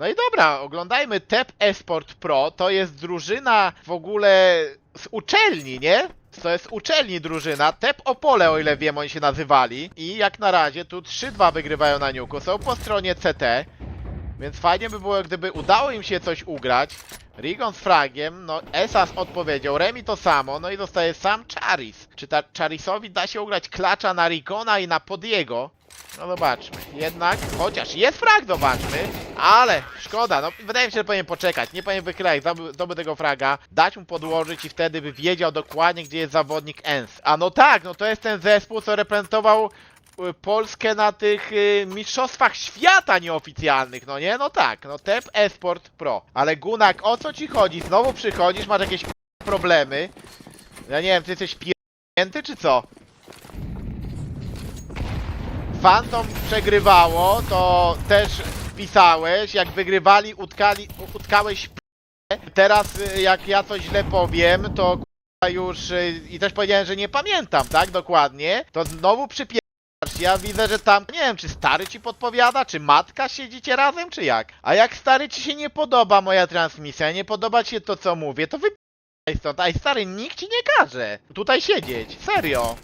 No i dobra, oglądajmy TEP Esport Pro. To jest drużyna w ogóle z uczelni, nie? To jest uczelni drużyna. TEP Opole, o ile wiem, oni się nazywali. I jak na razie tu 3-2 wygrywają na Niuku. Są po stronie CT. Więc fajnie by było, gdyby udało im się coś ugrać. Rigon z fragiem, no Esas odpowiedział, Remi to samo, no i zostaje sam Charis. Czy ta Charisowi da się ugrać klacza na Rigona i na Podiego? No zobaczmy. Jednak, chociaż jest frag, zobaczmy. Ale, szkoda, no wydaje mi się, że powinien poczekać. Nie powinien zdobył, zdobył tego fraga, dać mu podłożyć i wtedy by wiedział dokładnie, gdzie jest zawodnik ENS. A no tak, no to jest ten zespół, co reprezentował y, Polskę na tych y, mistrzostwach świata nieoficjalnych, no nie? No tak, no TEP Esport Pro. Ale Gunak, o co ci chodzi? Znowu przychodzisz, masz jakieś problemy. Ja nie wiem, ty jesteś pierdnięty czy co? Phantom przegrywało, to też pisałeś, jak wygrywali, utkali, utkałeś. Teraz y, jak ja coś źle powiem, to już y, i też powiedziałem, że nie pamiętam, tak, dokładnie, to znowu przypierasz. Ja widzę, że tam, nie wiem, czy stary ci podpowiada, czy matka siedzicie razem, czy jak? A jak stary ci się nie podoba moja transmisja, nie podoba ci się to, co mówię, to wypij stąd. Aj stary, nikt ci nie każe tutaj siedzieć, serio.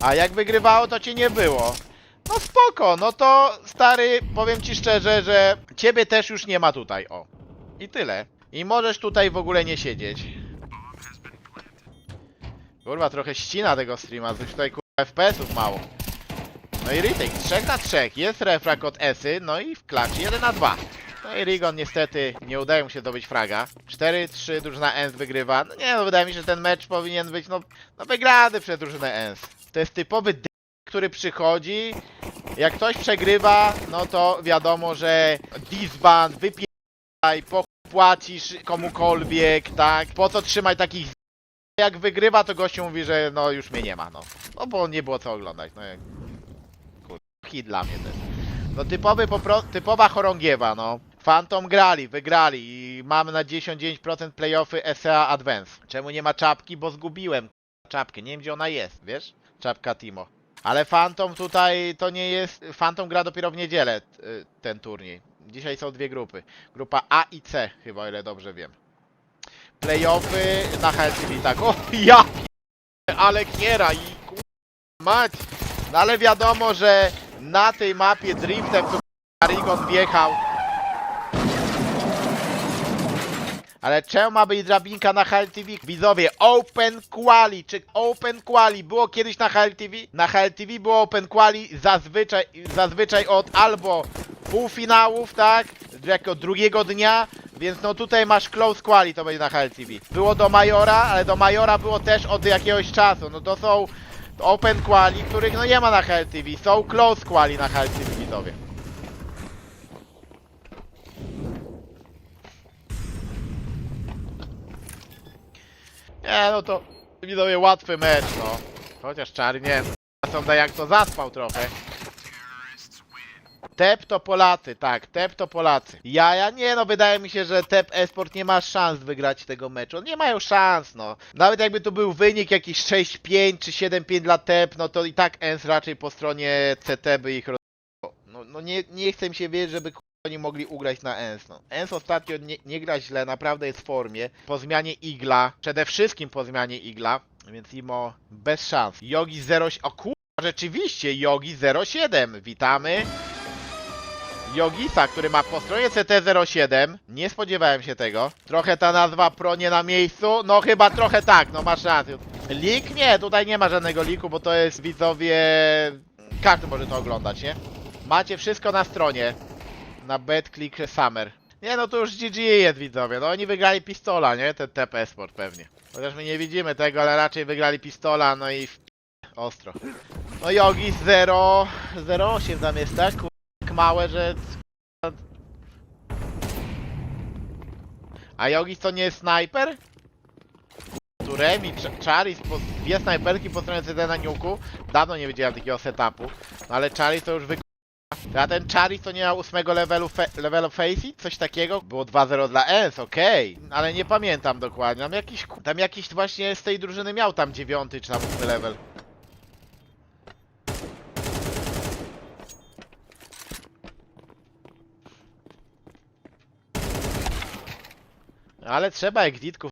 A jak wygrywało, to cię nie było. No spoko, no to stary, powiem ci szczerze, że ciebie też już nie ma tutaj, o. I tyle. I możesz tutaj w ogóle nie siedzieć. Kurwa, trochę ścina tego streama, coś tutaj kurwa FPS-ów mało. No i retake, 3 na 3, jest refrak od Esy, no i w klaczy 1 na 2. No i Rigon niestety nie udaje mu się zdobyć fraga. 4-3 drużyna ENS wygrywa. No nie no, wydaje mi się, że ten mecz powinien być no, no wygrany przez drużynę ENS. To jest typowy d który przychodzi. Jak ktoś przegrywa, no to wiadomo, że disband, wypieraj, po płacisz komukolwiek, tak? Po co trzymać takich. Jak wygrywa, to gościu mówi, że no już mnie nie ma, no. No bo nie było co oglądać, no jak... Hit dla mnie też. No typowy, typowa chorągiewa, no. Phantom grali, wygrali i mamy na 99% playoffy SEA Advance. Czemu nie ma czapki? Bo zgubiłem czapkę, nie wiem gdzie ona jest, wiesz? Czapka Timo. Ale Phantom tutaj to nie jest. Phantom gra dopiero w niedzielę y, ten turniej. Dzisiaj są dwie grupy. Grupa A i C, chyba o ile dobrze wiem. Playoffy na HLTV, tak. O ja ale kiera i kur... mać. No ale wiadomo, że na tej mapie driftem to Rigon wjechał. Ale czemu ma być drabinka na HLTV? Widzowie, Open Quali, czy Open Quali było kiedyś na HLTV? Na HLTV było Open Quali zazwyczaj, zazwyczaj od albo półfinałów, tak? Jako drugiego dnia, więc no tutaj masz Close Quali, to będzie na HLTV. Było do Majora, ale do Majora było też od jakiegoś czasu. No to są Open Quali, których no nie ma na HLTV. Są Close Quali na HLTV, widzowie. Nie, no to widzowie łatwy mecz, no. Chociaż czary, nie wiem, Sonda jak to zaspał trochę. Tep to Polacy, tak, Tep to Polacy. Ja, ja nie no, wydaje mi się, że Tep Esport nie ma szans wygrać tego meczu. Nie mają szans, no. Nawet jakby to był wynik jakiś 6-5 czy 7-5 dla Tep, no to i tak ENS raczej po stronie CT by ich roz... No, no nie, nie chcę mi się wierzyć, żeby oni mogli ugrać na ENS, no. ENS ostatnio nie, nie gra źle, naprawdę jest w formie. Po zmianie Igla, przede wszystkim po zmianie Igla, więc Imo bez szans. Yogi 0... O kurwa, rzeczywiście, Yogi 07, witamy. Yogisa, który ma po stronie CT07. Nie spodziewałem się tego. Trochę ta nazwa pro nie na miejscu. No chyba trochę tak, no masz rację. Leak? Nie, tutaj nie ma żadnego liku, bo to jest widzowie... Każdy może to oglądać, nie? Macie wszystko na stronie. Na BetClick Summer. Nie no to już GG jest widzowie. No oni wygrali pistola, nie? Ten TP Sport pewnie. Chociaż my nie widzimy tego, ale raczej wygrali pistola, no i w... ostro. No Yogi 0... 08 tam jest, tak? Tak małe, że... A Yogis to nie jest snajper? Tu Remi, Ch- Charis, dwie snajperki po stronie CD na niuku. Dawno nie widziałem takiego setupu. No ale Charis to już wy... A ten Charis to nie miał ósmego levelu, fe levelu Facey? Coś takiego? Było 2-0 dla S, okej. Okay. Ale nie pamiętam dokładnie. Tam jakiś, tam jakiś właśnie z tej drużyny miał tam dziewiąty czy tam ósmy level. Ale trzeba jak ditków.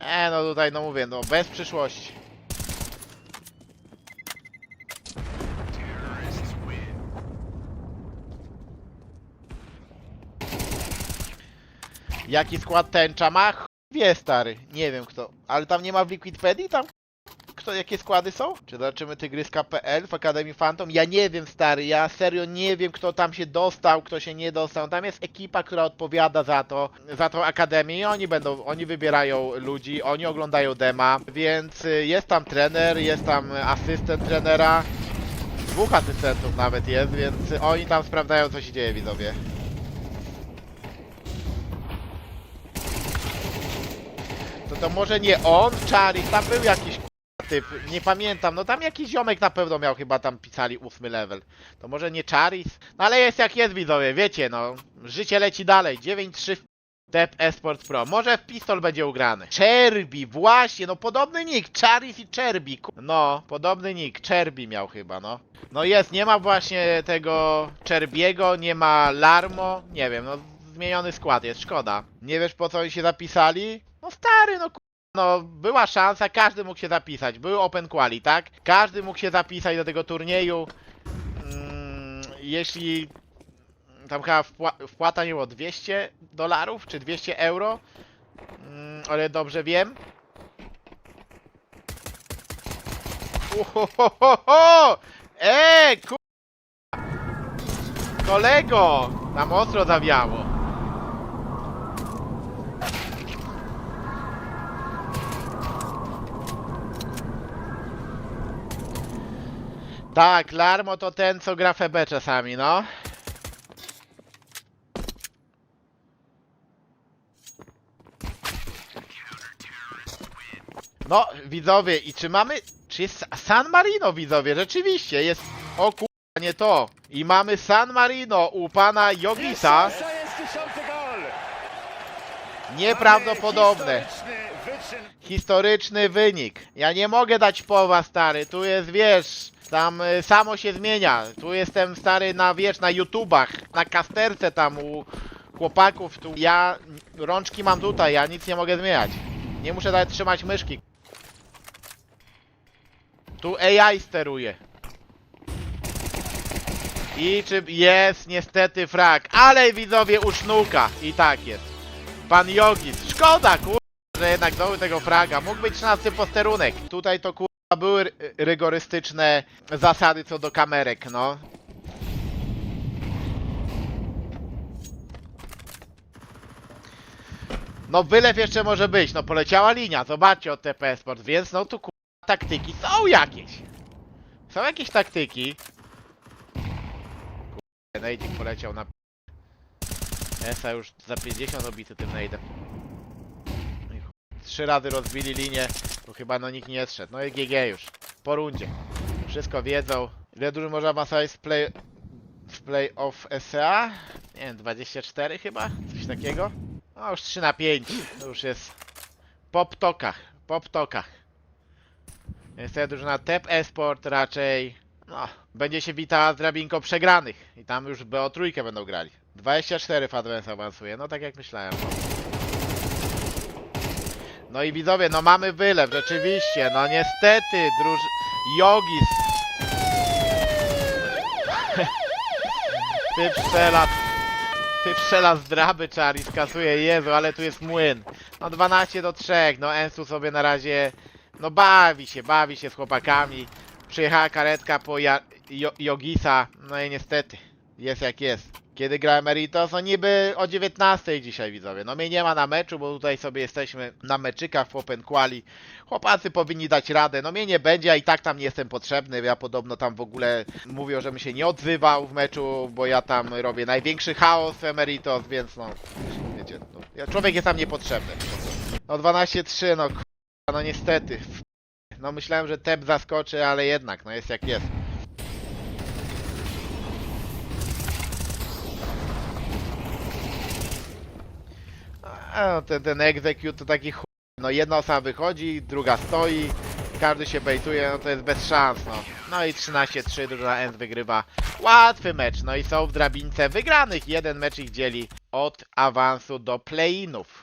E, no tutaj no mówię, no bez przyszłości. Jaki skład tęcza ma? Wie stary, nie wiem kto. Ale tam nie ma w Liquidpedii tam? Kto, jakie składy są? Czy zobaczymy tygryska.pl w Akademii Phantom? Ja nie wiem stary, ja serio nie wiem kto tam się dostał, kto się nie dostał. Tam jest ekipa, która odpowiada za to, za tą Akademię i oni będą, oni wybierają ludzi, oni oglądają dema, więc y, jest tam trener, jest tam asystent trenera. Dwóch asystentów nawet jest, więc oni tam sprawdzają co się dzieje widzowie. To może nie on, Charis, tam był jakiś typ, nie pamiętam, no tam jakiś ziomek na pewno miał chyba tam pisali ósmy level. To może nie Charis? No ale jest jak jest widzowie, wiecie no, życie leci dalej, 9-3 w Dep Esport Pro, może w pistol będzie ugrany. Cherby, właśnie, no podobny nick, Charis i Cherby, ku- no, podobny nick, Cherby miał chyba, no. No jest, nie ma właśnie tego Cherbiego, nie ma Larmo, nie wiem, no zmieniony skład jest, szkoda. Nie wiesz po co oni się zapisali? No stary, no no, była szansa, każdy mógł się zapisać. Był Open Quali, tak? Każdy mógł się zapisać do tego turnieju. Mm, jeśli tam chyba wpła- wpłata nie było 200 dolarów czy 200 euro, mm, ale dobrze wiem. Uhohoho! Eee, ku... Kolego! Tam ostro zawiało. Tak, Larmo to ten, co gra FB czasami, no. No, widzowie, i czy mamy... Czy jest San Marino, widzowie? Rzeczywiście, jest... O kurwa, nie to. I mamy San Marino u pana Jogisa. 60 gol! Nieprawdopodobne. Historyczny wynik. Ja nie mogę dać powa, stary. Tu jest, wiesz, tam y, samo się zmienia. Tu jestem, stary, na, wiesz, na YouTubach, na kasterce tam u chłopaków. Tu ja rączki mam tutaj, ja nic nie mogę zmieniać. Nie muszę nawet trzymać myszki. Tu AI steruje. I czy jest niestety frak, ale widzowie usznuka. I tak jest. Pan Jogis. Szkoda, kur że jednak zdobył tego fraga. Mógł być 13 posterunek. Tutaj to kurwa były ry- rygorystyczne zasady co do kamerek, no. No wylew jeszcze może być, no poleciała linia, zobaczcie od TP Sport, więc no tu kurwa taktyki są jakieś. Są jakieś taktyki. Kurwa, Nejdzik poleciał na... Esa już za 50 obity tym nejdem. Trzy razy rozbili linię, to chyba no nikt nie zszedł. No i GG już. Po rundzie. Wszystko wiedzą. Ile dużo można awansować w play... w playoff SA? Nie wiem, 24 chyba? Coś takiego? No już 3 na 5. To już jest po ptokach. Po ptokach. Niestety drużyna TEP Esport raczej no, będzie się witała z drabinką przegranych. I tam już BO trójkę będą grali. 24 w Advance awansuje, no tak jak myślałem. No i widzowie, no mamy wylew, rzeczywiście, no niestety, druż... Jogis. Ty strzela... Ty strzela z draby, Charlie, skasuje, Jezu, ale tu jest młyn. No 12 do 3, no Ensu sobie na razie... No bawi się, bawi się z chłopakami. Przyjechała karetka po ja... jo... Jogisa, no i niestety, jest jak jest. Kiedy gra Emeritos? No niby o 19 dzisiaj widzowie. No mnie nie ma na meczu, bo tutaj sobie jesteśmy na meczykach w Open Quali. Chłopacy powinni dać radę. No mnie nie będzie, a i tak tam nie jestem potrzebny. Ja podobno tam w ogóle mówią, żebym się nie odzywał w meczu, bo ja tam robię największy chaos w Emeritos, więc no wiecie, no, człowiek jest tam niepotrzebny. No 12-3, no k***a, no niestety. No myślałem, że Tep zaskoczy, ale jednak, no jest jak jest. A, no, ten, ten execute to taki chuj. No jedna osoba wychodzi, druga stoi, każdy się bejtuje, no to jest bez szans, no. No i 13-3, drużyna End wygrywa. Łatwy mecz, no i są w drabince wygranych. Jeden mecz ich dzieli od awansu do play-inów.